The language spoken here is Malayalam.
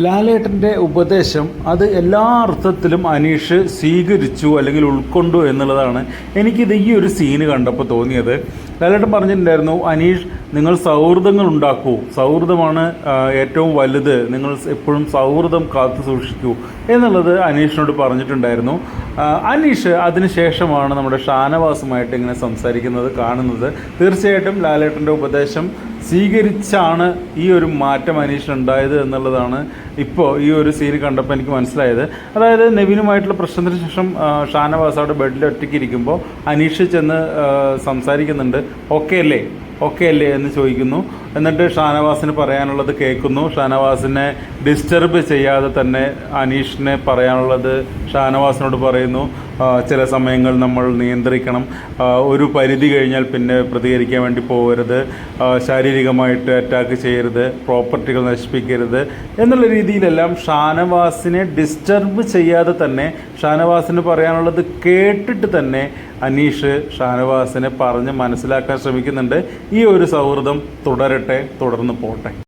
ലാലേട്ടന്റെ ഉപദേശം അത് എല്ലാ അർത്ഥത്തിലും അനീഷ് സ്വീകരിച്ചു അല്ലെങ്കിൽ ഉൾക്കൊണ്ടു എന്നുള്ളതാണ് എനിക്കിത് ഈ ഒരു സീന് കണ്ടപ്പോൾ തോന്നിയത്. ലാലേട്ടൻ പറഞ്ഞിട്ടുണ്ടായിരുന്നു അനീഷ് നിങ്ങൾ സൗഹൃദങ്ങൾ ഉണ്ടാക്കൂ. സൗഹൃദമാണ് ഏറ്റവും വലുത്. നിങ്ങൾ എപ്പോഴും സൗഹൃദം കാത്തു സൂക്ഷിക്കൂ. എന്നുള്ളത് അനീഷിനോട് പറഞ്ഞിട്ടുണ്ടായിരുന്നു. അനീഷ് അതിനുശേഷമാണ് നമ്മുടെ ഷാനവാസുമായിട്ട് ഇങ്ങനെ സംസാരിക്കുന്നത് കാണുന്നത്. തീർച്ചയായിട്ടും ലാലേട്ടന്റെ ഉപദേശം സ്വീകരിച്ചാണ് ഈ ഒരു മാറ്റം അനീഷിന് ഉണ്ടായത് എന്നുള്ളതാണ് ഇപ്പോൾ ഈ ഒരു സീൻ കണ്ടപ്പോൾ എനിക്ക് മനസ്സിലായത്. അതായത് നെവിനുമായിട്ടുള്ള പ്രശ്നത്തിന് ശേഷം ഷാനവാസ് അവിടെ ബെഡിൽ ഒറ്റയ്ക്ക് ഇരിക്കുമ്പോൾ അനീഷ് ചെന്ന് സംസാരിക്കുന്നുണ്ട്. ഓക്കെ അല്ലേ? ഓക്കെ അല്ലേ? എന്ന് ചോദിക്കുന്നു. എന്നിട്ട് ഷാനവാസിന് പറയാനുള്ളത് കേൾക്കുന്നു. ഷാനവാസിനെ ഡിസ്റ്റർബ് ചെയ്യാതെ തന്നെ അനീഷിനെ പറയാനുള്ളത് ഷാനവാസിനോട് പറയുന്നു. ചില സമയങ്ങൾ നമ്മൾ നിയന്ത്രിക്കണം. ഒരു പരിധി കഴിഞ്ഞാൽ പിന്നെ പ്രതികരിക്കാൻ വേണ്ടി പോകരുത്. ശാരീരികമായിട്ട് അറ്റാക്ക് ചെയ്യരുത്. പ്രോപ്പർട്ടികൾ നശിപ്പിക്കരുത് എന്നുള്ള രീതിയിലെല്ലാം ഷാനവാസിനെ ഡിസ്റ്റർബ് ചെയ്യാതെ തന്നെ ഷാനവാസിന് പറയാനുള്ളത് കേട്ടിട്ട് തന്നെ അനീഷ് ഷാനവാസിനെ പറഞ്ഞ് മനസ്സിലാക്കാൻ ശ്രമിക്കുന്നുണ്ട്. ഈ ഒരു സൗഹൃദം തുടരട്ടെ തുടർന്ന് പോട്ടെ.